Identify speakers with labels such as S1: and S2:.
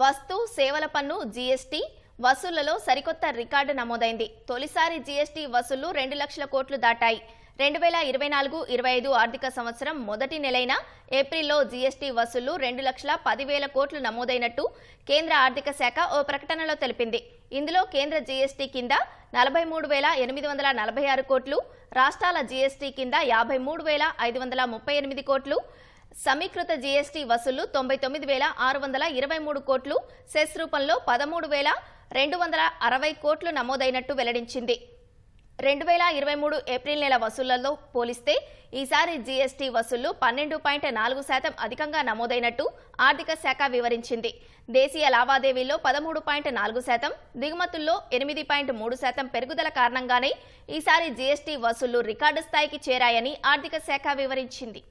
S1: వస్తు సేవల పన్ను జీఎస్టీ వసూళ్ళలో సరికొత్త రికార్డు నమోదైంది. తొలిసారి జీఎస్టీ వసూళ్ళు రెండు లక్షల కోట్లు దాటాయి. రెండు వేల ఇరవై నాలుగు ఇరవై ఐదు ఆర్థిక సంవత్సరం మొదటి నెలైన ఏప్రిల్లో జీఎస్టీ వసూళ్ళు రెండు లక్షల పదివేల కోట్లు నమోదైనట్టు కేంద్ర ఆర్థిక శాఖ ఓ ప్రకటనలో తెలిపింది. ఇందులో కేంద్ర జీఎస్టీ కింద నలభై మూడు వేల ఎనిమిది వందల నలభై ఆరు కోట్లు రాష్ట్రాల జీఎస్టీ కింద యాభై మూడు వేల ఐదు వందల ముప్పై ఎనిమిది కోట్లు సమీకృత జీఎస్టీ వసూళ్ళు తొంభై తొమ్మిది వేల ఆరు వందల ఇరవై మూడు కోట్లు సెస్ రూపంలో పదమూడు వేల రెండు వందల అరవై కోట్లు నమోదైనట్టు వెల్లడించింది. రెండు వేల ఇరవై మూడు ఏప్రిల్ నెల వసూళ్ళలో పోలిస్తే ఈసారి జీఎస్టీ వసూళ్ళు పన్నెండు పాయింట్ నాలుగు శాతం అధికంగా నమోదైనట్టు ఆర్థిక శాఖ వివరించింది. దేశీయ లావాదేవీల్లో పదమూడు పాయింట్ నాలుగు శాతం దిగుమతుల్లో ఎనిమిది పాయింట్ మూడు శాతం పెరుగుదల కారణంగానే ఈసారి జీఎస్టీ వసూళ్ళు రికార్డు స్థాయికి చేరాయని ఆర్థిక శాఖ వివరించింది.